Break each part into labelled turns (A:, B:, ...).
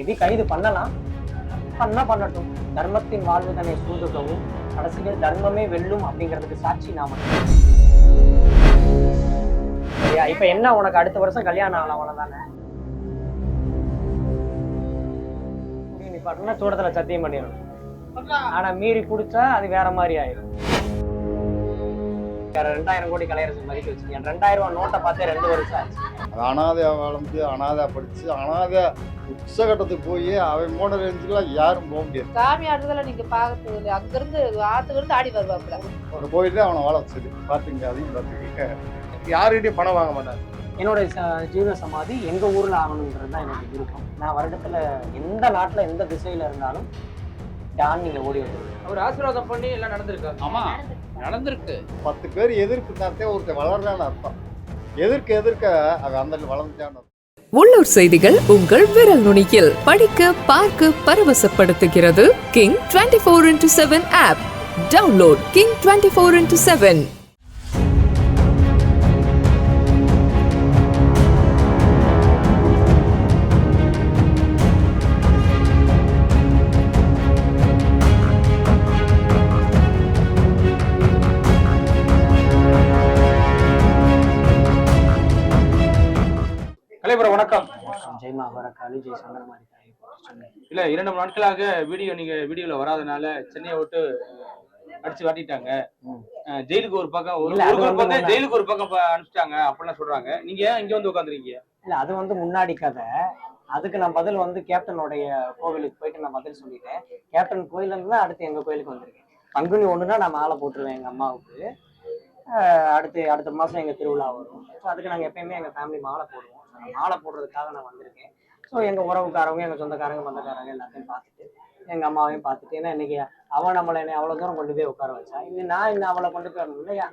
A: எது கைது பண்ணலாம். பண்ணா பண்ணட்டும். தர்மத்தின் வாழ்வு தன்னை சூழ்ந்துகவும் கடைசியில் தர்மமே வெல்லும் அப்படிங்கிறதுக்கு சாட்சி நாம சரியா? இப்ப என்ன உனக்கு அடுத்த வருஷம் கல்யாணம் ஆகலாம் அவ்வளவுதானே? நீ பாட்டுனா தூரத்துல சத்தியம் பண்ணிடணும். ஆனா மீறி குடிச்சா அது வேற மாதிரி ஆயிடும் ரெண்டாயிரம் கோடி கலையரசு மதிக்க வச்சிருக்கேன் ரெண்டாயிரம் ரூபாய் நோட்டை பார்த்தே ரெண்டு வருஷம் ஆச்சு.
B: அது அனாதையா வளர்ந்து அனாதையா படிச்சு அனாதை உச்சகட்டத்துக்கு போய் அவன் போன ரேஞ்சுக்குலாம் யாரும் போக முடியாது.
C: சாமி ஆடுறதுல நீங்க பாக்கிறது இல்லை அங்கிருந்து ஆத்துல இருந்து ஆடி வருவாப்புல.
B: அவனை போயிட்டு அவனை வாழ வச்சது பாத்துங்க அதையும் பாத்துக்க
D: யாருகிட்டயும் பணம் வாங்க மாட்டாரு
A: என்னோட ச- ஜீவ சமாதி எங்க ஊர்ல ஆகணுங்கிறது தான் என்னோட விருப்பம். நான் வருடத்துல எந்த நாட்டுல எந்த திசையில இருந்தாலும் டான் நீங்க ஓடி வந்துருவேன்
E: அவர் ஆசீர்வாதம் பண்ணி எல்லாம் நடந்திருக்காரு.
F: ஆமா. நடந்திருக்கு.
B: பத்து பேர் எதிர்ப்பு தாத்தே ஒருத்தன் வளர்றான்னு அர்த்தம். எதிர்க்க எதிர்க்க அவன் அந்த வளர்ந்துட்டான்னு அர்த்தம்.
G: உள்ளூர் செய்திகள் உங்கள் விரல் நுனியில். படிக்க பார்க்க பரவசப்படுத்துகிறது. King twenty four into seven app download King twenty four into seven
A: Jai மகாராக்காளி ஜெய் போற்றி சொன்னேன்.
E: இல்ல இரண்டு மூணு நாட்களாக வீடியோ நீங்க வீடியோல வராதனால சென்னையை விட்டு அடிச்சு. அஹ் ஜெயிலுக்கு ஒரு பக்கம் ஒரு பக்கம் ஜெயிலுக்கு ஒரு பக்கம் அனுப்பிச்சிட்டாங்க அப்படிலாம் சொல்றாங்க. நீங்க ஏன் இங்க வந்து உட்காந்துருக்கீங்க
A: இல்ல அது வந்து முன்னாடி கதை. அதுக்கு நான் பதில் வந்து கேப்டனுடைய கோவிலுக்கு போயிட்டு நான் பதில் சொல்லிட்டேன். கேப்டன் கோயில்ல இருந்து தான் அடுத்து எங்க கோயிலுக்கு வந்திருக்கேன். பங்குனி ஒண்ணுனா நான் மாலை போட்டுருவேன் எங்க அம்மாவுக்கு. அடுத்து அடுத்த மாசம் எங்க திருவிழா வரும். அதுக்கு நாங்க எப்பயுமே எங்க ஃபேமிலி மாலை போடுவோம். மாலை போடுறதுக்காக நான் வந்திருக்கேன். ஸோ எங்கள் உறவுக்காரவங்க எங்கள் சொந்தக்காரங்க மந்தக்காரங்க எல்லாத்தையும் பார்த்துட்டு எங்கள் அம்மாவையும் பார்த்துட்டு ஏன்னா இன்னைக்கு அவன் நம்மளை என்னை அவ்வளோ தூரம் கொண்டு போய் உட்கார வச்சா. இன்னும் நான் இன்னும் அவளை கொண்டு போய் இல்லையா?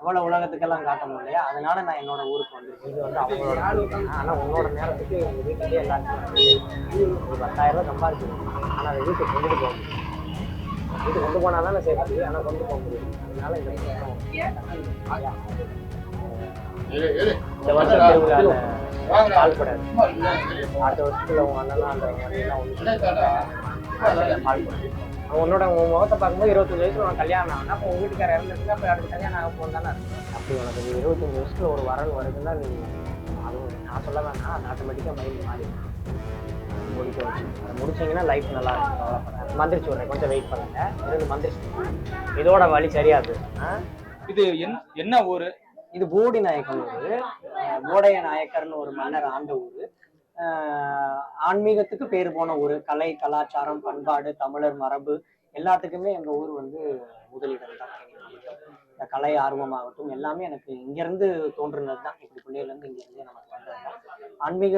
A: அவ்வளோ உலகத்துக்கெல்லாம் காட்டணும் இல்லையா? அதனால நான் என்னோட ஊருக்கு வந்திருக்கேன். இது வந்து அவங்களோட ஆனால் உங்களோட உன்னோட நேரத்துக்கு எங்கள் வீட்டிலேயே எல்லாத்தையும் ஒரு பத்தாயிரம் ரூபாய் சம்பாதிச்சிருக்கோம் ஆனால் அதை வீட்டுக்கு கொண்டுட்டு போக முடியும் வீட்டுக்கு கொண்டு போனா தானே சேஃப்டி ஆனால் கொண்டு போக முடியும் அதனால இந்த இந்த வருஷம் திருவிழால பால்படாது அடுத்த வருஷத்துல உங்க அண்ணனா அந்த மாதிரிலாம் ஒண்ணு பால்படாது உன்னோட உன் முகத்தை பார்க்கும்போது இருபத்தஞ்சு வயசுல உனக்கு கல்யாணம் ஆகுனா அப்போ உங்க வீட்டுக்கார இறந்துருக்கு அப்போ அடுத்த கல்யாணம் ஆக போகும் தானே அப்படி உனக்கு இருபத்தஞ்சு வயசுல ஒரு வரன் வருதுன்னா நீ அதுவும் நான் சொல்ல வேணாம். அது ஆட்டோமேட்டிக்காக மைண்ட் மாறி முடிக்க வச்சு. அதை முடிச்சீங்கன்னா லைஃப் நல்லா இருக்கும். மந்திரிச்சு விட்றேன். கொஞ்சம் வெயிட் பண்ணுங்க. இருந்து மந்திரிச்சு இதோட வழி சரியாது.
E: இது என்- என்ன ஊரு?
A: இது போடி நாயக்கன் ஊர். போடைய நாயக்கர்னு ஒரு மன்னர் ஆண்ட ஊர். ஆன்மீகத்துக்கு பேர் போன ஊர். கலை கலாச்சாரம் பண்பாடு தமிழர் மரபு எல்லாத்துக்குமே எங்க ஊர் வந்து முதலிடம் தான். இந்த கலை ஆர்வமாகட்டும் எல்லாமே எனக்கு இங்கேருந்து தோன்றுனது தான் இப்படி பிள்ளையிலேருந்து இங்கேருந்தே நமக்கு வந்தது தான் ஆன்மீக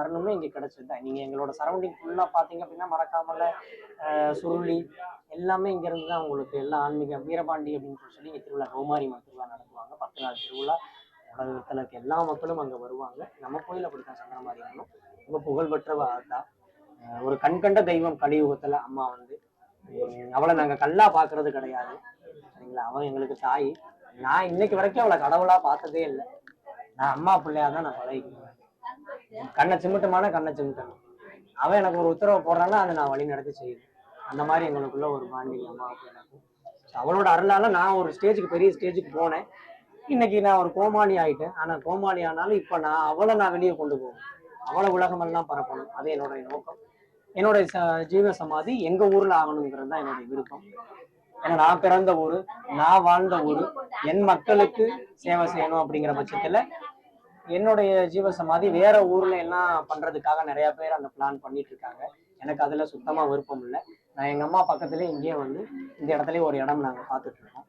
A: அருணமும் இங்கே கிடைச்சது தான் நீங்கள் எங்களோட சரௌண்டிங் ஃபுல்லாக பார்த்தீங்க அப்படின்னா மறக்காமல சுருளி எல்லாமே இங்கேருந்து தான் உங்களுக்கு எல்லா ஆன்மீக வீரபாண்டி அப்படின்னு சொல்லி இங்கே திருவிழா கௌமாரிமன் திருவிழா நடத்துவாங்க. பத்து நாள் திருவிழா. உலகத்தில் இருக்க எல்லா மக்களும் அங்கே வருவாங்க. நம்ம கோயில் அப்படித்தான் சங்கரமாரியம்மனும் ரொம்ப புகழ்பெற்ற ஆத்தா ஒரு கண்கண்ட தெய்வம் கலியுகத்தில் அம்மா வந்து. அவளை நாங்கள் கல்லா பார்க்கறது கிடையாது. சரிங்களா அவன் எங்களுக்கு தாய். நான் இன்னைக்கு வரைக்கும் அவளை கடவுளா பார்த்ததே இல்லை. நான் அம்மா பிள்ளையா தான் நான் பழகிக்குவேன் கண்ணை சிமிட்டமான கண்ணை சிமிட்டணும். அவன் எனக்கு ஒரு உத்தரவு போடுறான்னா அதை நான் வழி நடத்தி செய்வேன். அந்த மாதிரி எங்களுக்குள்ள ஒரு பாண்டிங் அம்மாவுக்கு எனக்கும். அவளோட அருளால நான் ஒரு ஸ்டேஜுக்கு பெரிய ஸ்டேஜுக்கு போனேன். இன்னைக்கு நான் ஒரு கோமாளி ஆயிட்டேன். ஆனா கோமாளி ஆனாலும் இப்ப நான் அவளை நான் வெளியே கொண்டு போவேன். அவளை உலகமெல்லாம் பரப்பணும். அது என்னோட நோக்கம். என்னோட ச- ஜீவ சமாதி எங்க ஊர்ல ஆகணுங்கிறது தான் என்னுடைய விருப்பம். ஏன்னா நான் பிறந்த ஊர் நான் வாழ்ந்த ஊர் என் மக்களுக்கு சேவை செய்யணும் அப்படிங்கிற பட்சத்துல என்னுடைய ஜீவ சமாதி வேற ஊர்ல எல்லாம் பண்றதுக்காக நிறைய பேர் அந்த பிளான் பண்ணிட்டு இருக்காங்க. எனக்கு அதுல சுத்தமா விருப்பம் இல்லை. நான் எங்க அம்மா பக்கத்துல இங்கேயே வந்து இந்த இடத்துலயே ஒரு இடம் நாங்க பார்த்துட்டு இருக்கோம்.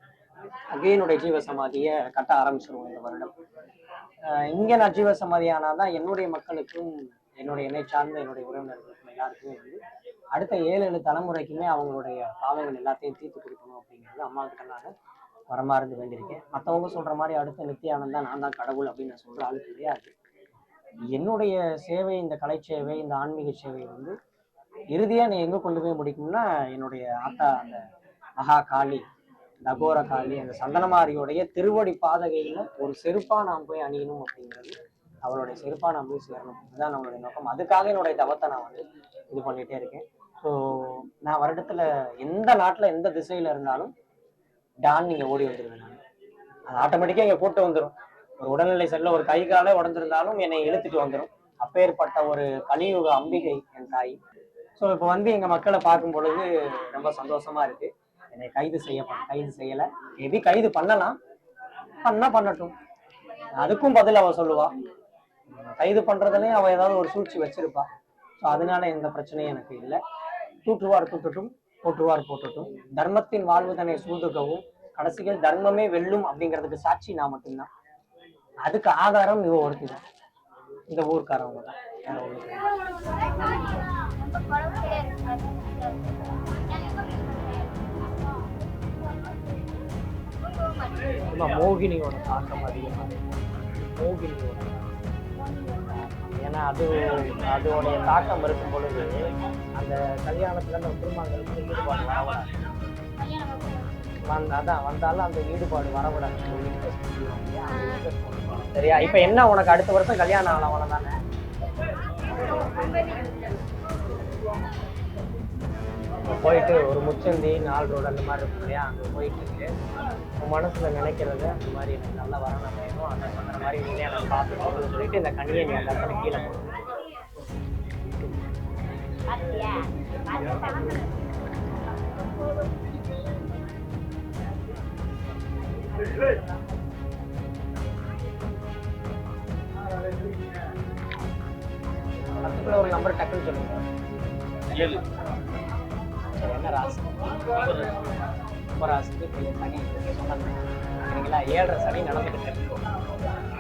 A: அங்கேயே ஜீவ சமாதியை கட்ட ஆரம்பிச்சிருவோம் இந்த வருடம். இங்க நான் ஜீவ சமாதி ஆனாதான் என்னுடைய மக்களுக்கும் என்னுடைய என்னை சார்ந்த என்னுடைய உறவினர்களுக்கும் எல்லாருக்குமே வந்து அடுத்த ஏழு ஏழு தலைமுறைக்குமே அவங்களுடைய பாவங்கள் எல்லாத்தையும் தீர்த்து கொடுக்கணும் அப்படிங்கிறது அம்மா கிட்ட நான் வரமா இருந்து வேண்டியிருக்கேன். மற்றவங்க சொல்ற மாதிரி அடுத்த நித்தியானந்தா நான் தான் கடவுள் அப்படின்னு நான் சொல்ற ஆளு கிடையாது என்னுடைய சேவை இந்த கலை சேவை இந்த ஆன்மீக சேவை வந்து இறுதியாக நீ எங்கே கொண்டு போய் முடிக்கும்னா என்னுடைய ஆத்தா அந்த மகா காளி நகோர காளி அந்த சந்தனமாரியோடைய திருவடி பாதகையில் ஒரு செருப்பாக நாம் போய் அணியணும் அப்படிங்கிறது அவளுடைய செருப்பாக நான் போய் சேரணும். இதுதான் நம்மளுடைய நோக்கம். அதுக்காக என்னுடைய தவத்தை நான் வந்து இது பண்ணிகிட்டே இருக்கேன். ஸோ நான் வருடத்துல எந்த நாட்டுல எந்த திசையில இருந்தாலும் டான் நீங்க ஓடி வந்துருவேன் நான். அது ஆட்டோமேட்டிக்கா இங்க போட்டு வந்துடும் ஒரு உடல்நிலை செல்ல ஒரு கை காலே உடஞ்சிருந்தாலும் என்னை இழுத்துட்டு வந்துடும் அப்பேற்பட்ட ஒரு கலியுக அம்பிகை என் தாய். ஸோ இப்போ வந்து எங்கள் மக்களை பார்க்கும் பொழுது ரொம்ப சந்தோஷமா இருக்கு. என்னை கைது செய்ய கைது செய்யலை. மேபி கைது பண்ணலாம். பண்ணா பண்ணட்டும். அதுக்கும் பதில் அவ சொல்லுவா. கைது பண்றதுலயும் அவ ஏதாவது ஒரு சூழ்ச்சி வச்சிருப்பா. ஸோ அதனால எந்த பிரச்சனையும் எனக்கு இல்லை. தூற்றுவார் தூற்றட்டும் போற்றுவார் போற்றட்டும் தர்மத்தின் வாழ்வு தன்னை சூழ்ந்துக்கவும் கடைசியில் தர்மமே வெல்லும் அப்படிங்கிறதுக்கு சாட்சி நான் மட்டும்தான். அதுக்கு ஆதாரம் இவ ஒருத்தி தான். இந்த ஊருக்காரவங்க தான். மோகினியோட தாக்கம் அதிகமாக மோகினியோட ஏன்னா அது அதோடைய தாக்கம் இருக்கும் பொழுது அந்த கல்யாணத்துல அந்த குடும்பங்களுக்கு ஈடுபாடு வரவிடாது வந்த அதான் வந்தாலும் அந்த ஈடுபாடு வரவிடாது சரியா? இப்ப என்ன உனக்கு அடுத்த வருஷம் கல்யாணம் ஆனவன தானே போயிட்டு ஒரு முச்சந்தி நாலு ரோடு அந்த மாதிரி இருக்கும் இல்லையா? அங்கே போயிட்டு உன் மனசுல நினைக்கிறத அந்த மாதிரி எனக்கு நல்ல வரணும் வேணும். அந்த அந்த மாதிரி நீங்க எனக்கு பார்த்து போகணும்னு சொல்லிட்டு இந்த கண்ணியை நீ அந்த இடத்துல கீழே பத்துக்குள்ள ஒரு நம்பர் டக்குன்னு சொல்லுங்க.
E: ஏழு.
A: ஒரு என்ன சனி சரிங்களா ஏழரை சனி நடந்துட்டு இருக்கு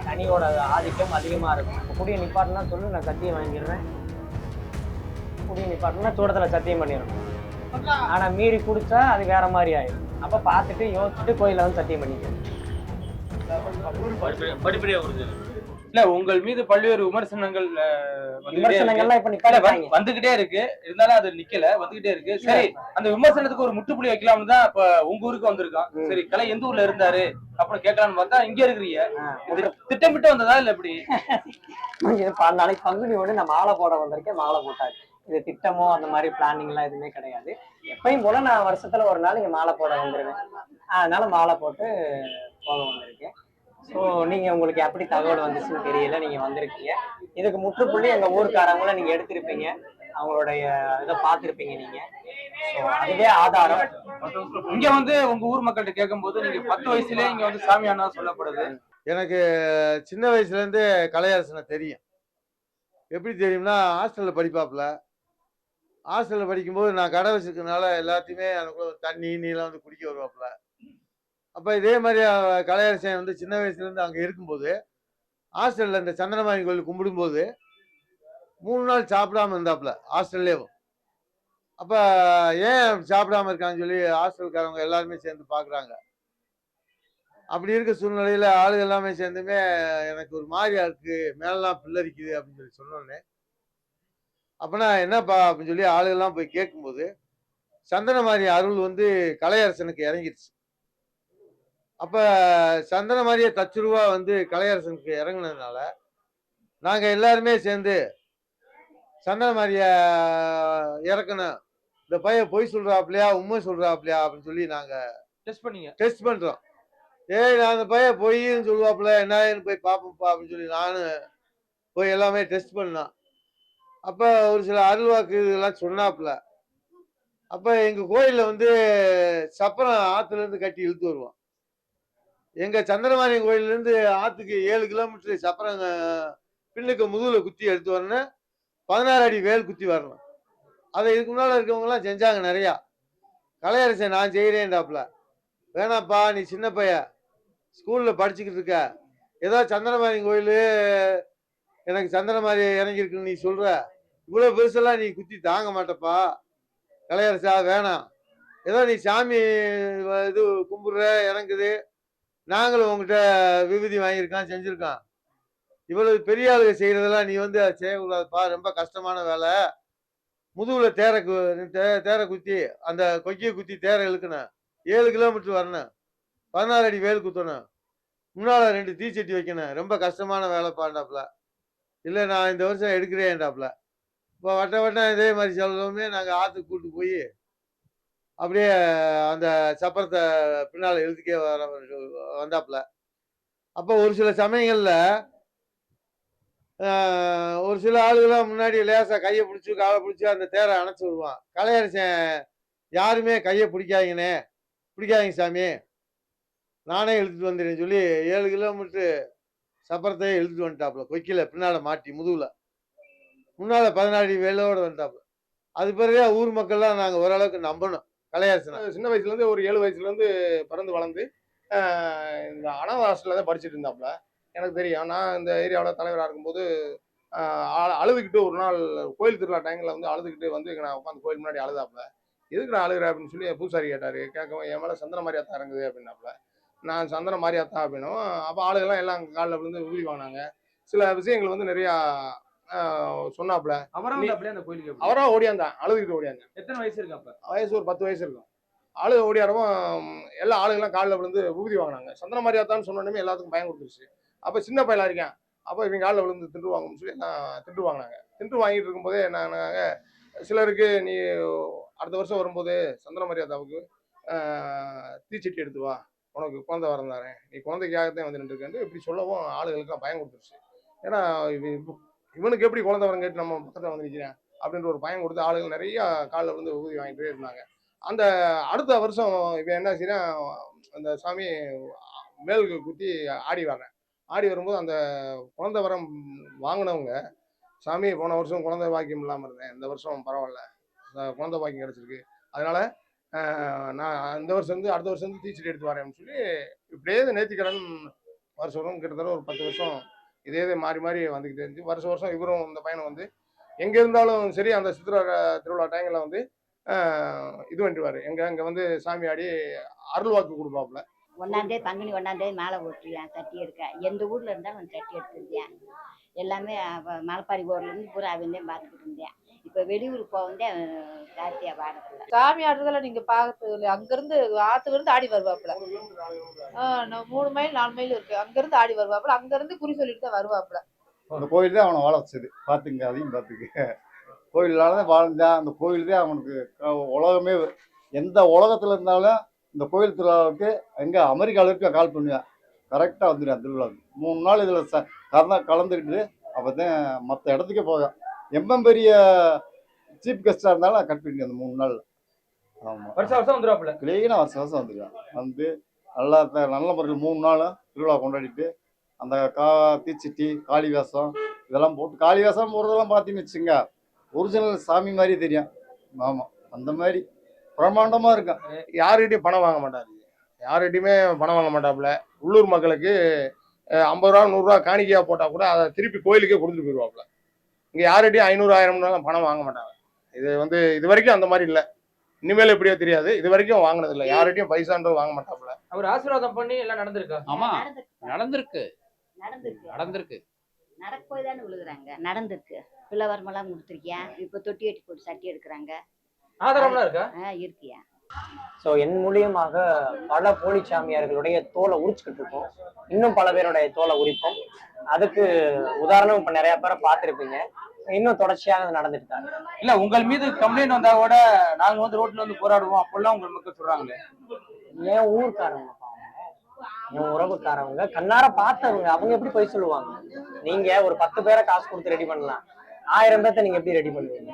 A: சனியோட ஆதிக்கம் அதிகமாக இருக்கும் இப்போ குடியை நிப்பாட்டினா சொல்லு நான் சத்தியம் வாங்கிடுறேன் குடியை நிப்பாட்டினா தூரத்தில் சத்தியம் பண்ணிடணும் ஆனால் மீறி குடித்தா அது வேற மாதிரி ஆயிடும் அப்போ பார்த்துட்டு யோசிச்சுட்டு கோயிலில் வந்து சத்தியம்
E: பண்ணிக்கிறேன் படிப்படியாக இல்ல உங்கள் மீது பல்வேறு விமர்சனங்கள் வந்துகிட்டே இருக்கு. இருந்தாலும் அது நிக்கல வந்துகிட்டே இருக்கு. சரி அந்த விமர்சனத்துக்கு ஒரு முற்றுப்புள்ளி வைக்கலாம்னு தான் இப்ப உங்க ஊருக்கு வந்திருக்கான்
A: ம்.
E: சரி கலை எந்த ஊர்ல இருந்தாரு? அப்படின்னு கேட்கலாம்னு பார்த்தா இங்க இருக்கிறீங்க. திட்டமிட்டு வந்ததா இல்ல எப்படி
A: நாளைக்கு பங்குனி ஒன்று நான் மாலை போட வந்திருக்கேன் மாலை போட்டாச்சு இது திட்டமோ அந்த மாதிரி பிளானிங் எல்லாம் எதுவுமே கிடையாது. எப்பயும் போல நான் வருஷத்துல ஒரு நாள் இங்க மாலை போட வந்துருவேன். அதனால மாலை போட்டு போக வந்திருக்கேன். ஸோ நீங்க உங்களுக்கு எப்படி தகவல் வந்துச்சுன்னு தெரியல. நீங்க வந்திருக்கீங்க. இதுக்கு முற்றுப்புள்ளி எங்க ஊருக்காரங்கள நீங்க எடுத்திருப்பீங்க. அவங்களுடைய இதை பார்த்திருப்பீங்க நீங்க. ஸோ அதுவே ஆதாரம்.
E: இங்க வந்து உங்க ஊர் மக்கள்கிட்ட கேட்கும்போது நீங்க பத்து வயசுலயே இங்க வந்து சாமியானா சொல்லப்படுது.
B: எனக்கு சின்ன வயசுலேருந்து கலையரசனை தெரியும். எப்படி தெரியும்னா ஹாஸ்டலில் படிப்பாப்புல. ஹாஸ்டலில் படிக்கும்போது நான் கடை வச்சிருக்கனால எல்லாத்தையுமே எனக்குள்ள தண்ணி நீலாம் வந்து குடிக்க வருவாப்புல. அப்போ இதே மாதிரி கலையரசன் வந்து சின்ன வயசுலேருந்து அங்கே இருக்கும்போது ஹாஸ்டலில் இந்த சந்திரமாரி கோயில் கும்பிடும்போது மூணு நாள் சாப்பிடாம இருந்தாப்புல ஹாஸ்டல்லேயும் அப்போ ஏன் சாப்பிடாம இருக்கான்னு சொல்லி ஹாஸ்டல்காரவங்க எல்லாருமே சேர்ந்து பார்க்குறாங்க அப்படி இருக்க சூழ்நிலையில் ஆளுங்க எல்லாமே சேர்ந்துமே எனக்கு ஒரு மாதிரியா இருக்கு மேலெல்லாம் பில்லரிக்குது அப்படின்னு சொல்லி சொன்னோன்னே அப்போனா என்னப்பா அப்படின்னு சொல்லி ஆளுகள்லாம் போய் கேட்கும்போது சந்தனமாரி அருள் வந்து கலையரசனுக்கு இறங்கிருச்சு. அப்ப சந்தனமாரியை தச்சு ரூபா வந்து கலையரசனுக்கு இறங்குனதுனால நாங்க எல்லாருமே சேர்ந்து சந்தனமாரிய இறக்கணும் இந்த பையன் பொய் சொல்றாப்லையா உண்மை சொல்றாப்லையா அப்படின்னு சொல்லி நாங்க
E: டெஸ்ட் பண்ணீங்க.
B: டெஸ்ட் பண்றோம். ஏய் நான் அந்த பையன் பொய்ன்னு சொல்லுவாப்புல என்னன்னு போய் பார்ப்போம்ப்பா அப்படின்னு சொல்லி நானும் போய் எல்லாமே டெஸ்ட் பண்ணோம். அப்போ ஒரு சில அருள்வாக்கு இதெல்லாம் சொன்னாப்புல. அப்போ எங்கள் கோயிலில் வந்து சப்பரம் ஆற்றுலேருந்து கட்டி இழுத்து வருவோம். எங்கள் சந்திரமாரியன் கோயிலேருந்து ஆற்றுக்கு ஏழு கிலோமீட்டர் சப்பரம் பின்னுக்கு முதுகில் குத்தி எடுத்து வரணும். பதினாறு அடி வேல் குத்தி வரணும். அதை இதுக்கு முன்னால் இருக்கவங்கலாம் செஞ்சாங்க நிறையா. கலையரசன் நான் செய்கிறேன்டாப்புல வேணாப்பா நீ சின்ன பையன் ஸ்கூலில் படிச்சுக்கிட்டு இருக்க. ஏதோ சந்திரமாரியன் கோயில் எனக்கு சந்திரமாரி இறங்கியிருக்குன்னு நீ சொல்ற. இவ்வளோ பெருசெல்லாம் நீ குத்தி தாங்க மாட்டப்பா. கலையரசா வேணாம். ஏதோ நீ சாமி இது கும்பிடுற இறங்குது. நாங்களும் உங்ககிட்ட விபூதி வாங்கியிருக்கோம் செஞ்சுருக்கோம். இவ்வளவு பெரிய ஆளுங்க செய்யறதெல்லாம் நீ வந்து அதை செய்யக்கூடாதுப்பா ரொம்ப கஷ்டமான வேலை. முதுகுல தேரை கு- தே- தேரை குத்தி அந்த கொக்கியை குத்தி தேரை இழுக்கணும். ஏழு கிலோமீட்டர் வரணும். பதினாறு அடி வேல் குத்தணும். முன்னால் ரெண்டு தீச்சட்டி வைக்கணும். ரொம்ப கஷ்டமான வேலைப்பாண்டாப்புல. இல்லை நான் இந்த வருஷம் எடுக்கிறேன்டாப்புல. இப்போ வட்ட வட்டம் இதே மாதிரி செலவுமே நாங்கள் ஆற்றுக்கு கூப்பிட்டு போய் அப்படியே அந்த சப்பரத்தை பின்னால் எழுதிக்கே வர வந்தாப்புல. அப்போ ஒரு சில சமயங்களில் ஒரு சில ஆளுகளாம் முன்னாடி லேசாக கையை பிடிச்சி காலை பிடிச்சி அந்த தேரை அணைச்சி விடுவான். கலையரசன் யாருமே கையை பிடிக்காதீங்கண்ணே. பிடிக்காதீங்க சாமி. நானே இழுத்துட்டு வந்துடுறேன்னு சொல்லி ஏழு கிலோமீட்ரு சப்பரத்தையே இழுத்துட்டு வந்துட்டாப்புல. கொக்கில பின்னால் மாட்டி முதுகில். முன்னால் பதினாடி வேலோடு வந்துட்டாப்புல அது பிறகு ஊர் மக்கள்லாம் நாங்கள் ஓரளவுக்கு நம்பணும். கலையாசனை
D: சின்ன வயசுல இருந்து ஒரு ஏழு வயசுல இருந்து பிறந்து வளர்ந்து இந்த அனாத ஹாஸ்டல்ல தான் படிச்சுட்டு இருந்தாப்புல எனக்கு தெரியும். நான் இந்த ஏரியாவில் தலைவராக இருக்கும்போது அழுதுகிட்டு ஒரு நாள் கோயில் திருவிழா டைமில் வந்து அழுதுகிட்டு வந்து நான் உட்காந்து கோயில் முன்னாடி அழுதாப்புல எதுக்கு நான் அழுகிறேன் அப்படின்னு சொல்லி பூசாரி கேட்டார். கேட்கவும் என் மேலே சந்தன மாரியாத்தா இறங்குது அப்படின்னாப்புல நான் சந்திர மாரியாத்தா அப்படின்னும். அப்போ ஆளுகள்லாம் எல்லாம் காலில் விழுந்து உதவி வாங்கினாங்க. சில விஷயங்கள் வந்து நிறையா ஆஹ் சொன்னாப்புல.
E: அவரா அந்த கோயிலுக்கு?
D: அவராக ஓடியாந்தான் அழுதுகிட்டு ஓடியாந்தான்
E: எத்தனை வயசு இருக்கு அப்ப?
D: வயசு ஒரு பத்து வயசு இருக்கும். ஆளு ஓடியாரவும் எல்லா ஆளுங்கெல்லாம் காலில் விழுந்து விபூதி வாங்கினாங்க. சந்தன மாரியாத்தான்னு சொன்னோடனே எல்லாத்துக்கும் பயம் கொடுத்துருச்சு. அப்போ சின்ன பையலா இருக்கேன். அப்போ இவங்க காலில் விழுந்து திண்டு வாங்கணும்னு சொல்லி எல்லாம் திண்டு வாங்கினாங்க. திண்டு வாங்கிட்டு இருக்கும்போதே என்னன்னாங்க சிலருக்கு நீ அடுத்த வருஷம் வரும்போது சந்தன மரியாதாவுக்கு தீச்சட்டி எடுத்து வா. உனக்கு குழந்தை வரந்தாரேன் நீ குழந்தைக்காகத்தான் வந்து நின்றுருக்கேன் இப்படி சொல்லவும் ஆளுகளுக்கு பயம் கொடுத்துருச்சு. ஏன்னா இவனுக்கு எப்படி குழந்தை வரம் கேட்டு நம்ம பக்கத்தில் வந்து நிற்கிறேன் அப்படின்ற ஒரு பயம் கொடுத்து ஆளுகள் நிறைய காலில் விழுந்து ஊதி வாங்கிட்டே இருந்தாங்க. அந்த அடுத்த வருஷம் இவன் என்ன செய்யறான் அந்த சாமி மேலுக்கு குத்தி ஆடி வர்றேன். ஆடி வரும்போது அந்த குழந்தை வரம் வாங்கினவங்க சாமி போன வருஷம் குழந்தை பாக்கியம் இல்லாமல் இருந்தேன். இந்த வருஷம் பரவாயில்ல. குழந்தை பாக்கியம் கிடச்சிருக்கு. அதனால நான் இந்த வருஷம் வந்து அடுத்த வருஷம் வந்து டீச்சர் எடுத்து வரேன்னு சொல்லி இப்படியே நேர்த்திக்கடன் வருஷம் கிட்டத்தட்ட ஒரு பத்து வருஷம் இதே இது மாறி மாறி வந்துக்கிட்டே இருந்துச்சு. வருஷம் வருஷம் இவரும் இந்த பையனை வந்து எங்கே இருந்தாலும் சரி அந்த சித்திரை திருவிழா டைமில் வந்து இது பண்ணிடுவார் எங்கே அங்கே வந்து சாமி ஆடி அருள் வாக்கு கொடுப்பாப்புல.
F: ஒன்றாந்தேதி பங்குனி ஒன்றாந்தேதி மாலை ஓட்டுறியான் தட்டி எடுக்க? எந்த ஊரில் இருந்தாலும் தட்டி சட்டி எடுத்துருந்தேன் எல்லாமே மலப்பாரி ஊர்லேருந்து பூரா அவன் தான் பார்த்துக்கிட்டு இருந்தேன். இப்போ வெளியூருக்கு போவந்தேன் கார்த்தியா பாடத்தில்
C: சாமி ஆடுறதுல நீங்க பாக்கறது அங்கிருந்து ஆத்துல இருந்து ஆடி வருவாப்புல. மூணு மைல் நாலு மைல் இருக்கு. அங்க இருந்து ஆடி வருவாப்புல. அங்க இருந்து குறி சொல்லிட்டு தான் வருவாப்புல.
H: அந்த கோயில் தான் அவனை வாழ வச்சது. பார்த்துங்க அதையும் பார்த்துக்க கோயிலால தான் வாழ்ந்தான் அந்த கோயில் தான் அவனுக்கு உலகமே எந்த உலகத்தில் இருந்தாலும் இந்த கோயில் திருவிழாவுக்கு எங்கே அமெரிக்காவுக்கு கால் பண்ணுவேன் கரெக்டாக வந்துடுவேன் திருவிழாவுக்கு. மூணு நாள் இதில் ச கலந்து கலந்துக்கிட்டு அப்போ தான் மற்ற இடத்துக்கே போவேன் எவ்வளோ பெரிய சீஃப் கெஸ்ட்டாக இருந்தாலும் நான் கட் பண்ணி அந்த மூணு நாள் ஆமாம்
E: வருஷம் வருஷம் வந்துருவாப்புல.
H: கிளீனாக வருஷம் வருஷம் வந்துடுவேன் வந்து நல்லா நல்ல முறையில் மூணு நாள் திருவிழா கொண்டாடிட்டு அந்த கா தீச்சட்டி காளி வேஷம் இதெல்லாம் போட்டு காளி வேஷம் போடுறதெல்லாம் பார்த்தீங்கன்னு வச்சுங்க ஒரிஜினல் சாமி மாதிரி தெரியும். ஆமாம் அந்த மாதிரி பிரம்மாண்டமாக இருக்கும்.
D: யாருக்கிட்டையும் பணம் வாங்க மாட்டாரு. யாருக்கிட்டையுமே பணம் வாங்க மாட்டாப்புல. உள்ளூர் மக்களுக்கு ஐம்பது ரூபா நூறுரூவா காணிக்கையா போட்டால் கூட அதை திருப்பி கோயிலுக்கே கொடுத்துட்டு போயிடுவாப்புல. இங்கே யாருக்கிட்டையும் ஐநூறு ஆயிரம்னாலும் பணம் வாங்க மாட்டாங்க. இது வந்து இது வரைக்கும் அந்த மாதிரி இல்லை. இனிமேல் எப்படியோ தெரியாது. இது வரைக்கும் வாங்கினது இல்லை. யார்கிட்டயும் பைசான்றது வாங்க மாட்டாப்புல.
E: அவர் ஆசீர்வாதம் பண்ணி எல்லாம் நடந்திருக்கா?
I: ஆமா.
F: நடந்திருக்கு.
I: நடந்திருக்கு.
F: நடந்திருக்கு.
I: நடந்திருக்கு.
F: நடக்க போய் தானே விழுகுறாங்க. நடந்திருக்கு. பிள்ளைவரமெல்லாம் கொடுத்துருக்கியா? இப்போ தொட்டி வெட்டி போட்டு சட்டி எடுக்கிறாங்க.
E: ஆதாரம்லாம் இருக்கா?
F: ஆ இருக்கியா?
A: ஸோ என் மூலியமாக பல போலி சாமியார்களுடைய தோலை உரிச்சுக்கிட்டு இருக்கோம். இன்னும் பல பேருடைய தோலை உரிப்போம். அதுக்கு உதாரணம் இப்ப நிறைய பேரை பார்த்திருப்பீங்க. இன்னும் தொடர்ச்சியாக நடந்துட்டு தான்.
E: இல்ல உங்கள் மீது கம்ப்ளைண்ட் வந்தா கூட நாங்க வந்து ரோட்ல வந்து போராடுவோம். அப்பெல்லாம் உங்கள் மக்கள் சொல்றாங்களே.
A: என் ஊர்க்காரங்க. என் உறவுக்காரவங்க கண்ணார பார்த்தவங்க அவங்க எப்படி போய் சொல்லுவாங்க? நீங்க ஒரு பத்து பேரை காசு கொடுத்து ரெடி பண்ணலாம். ஆயிரம் பேர்த்த நீங்க எப்படி ரெடி பண்ணுவீங்க?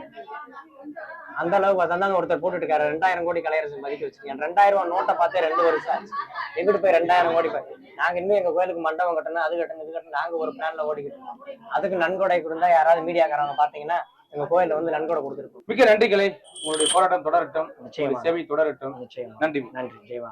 A: அந்த அளவுக்கு அதான் ஒருத்தர் போட்டுட்டு இருக்காரு ரெண்டாயிரம் கோடி கலையரசு மதிக்க வச்சிருக்கேன் ரெண்டாயிரம் ரூபாய் நோட்டை பார்த்தே ரெண்டு வருஷம் ஆச்சு. எங்கிட்டு போய் ரெண்டாயிரம் கோடி பாரு நாங்க இன்னும் எங்க கோயிலுக்கு மண்டபம் கட்டணும் அது கட்டணும் இது கட்டணும் நாங்க ஒரு பிளான்ல ஓடிக்கிட்டு இருக்கோம். அதுக்கு நன்கொடை கொடுத்தா யாராவது மீடியாக்காரங்க பாத்தீங்கன்னா எங்க கோயில்ல வந்து நன்கொடை கொடுத்துருக்கோம்
E: மிக்க நன்றி கிளை உங்களுடைய போராட்டம் தொடரட்டும். சேவை தொடரட்டும். நன்றி.
A: நன்றி. ஜெயமா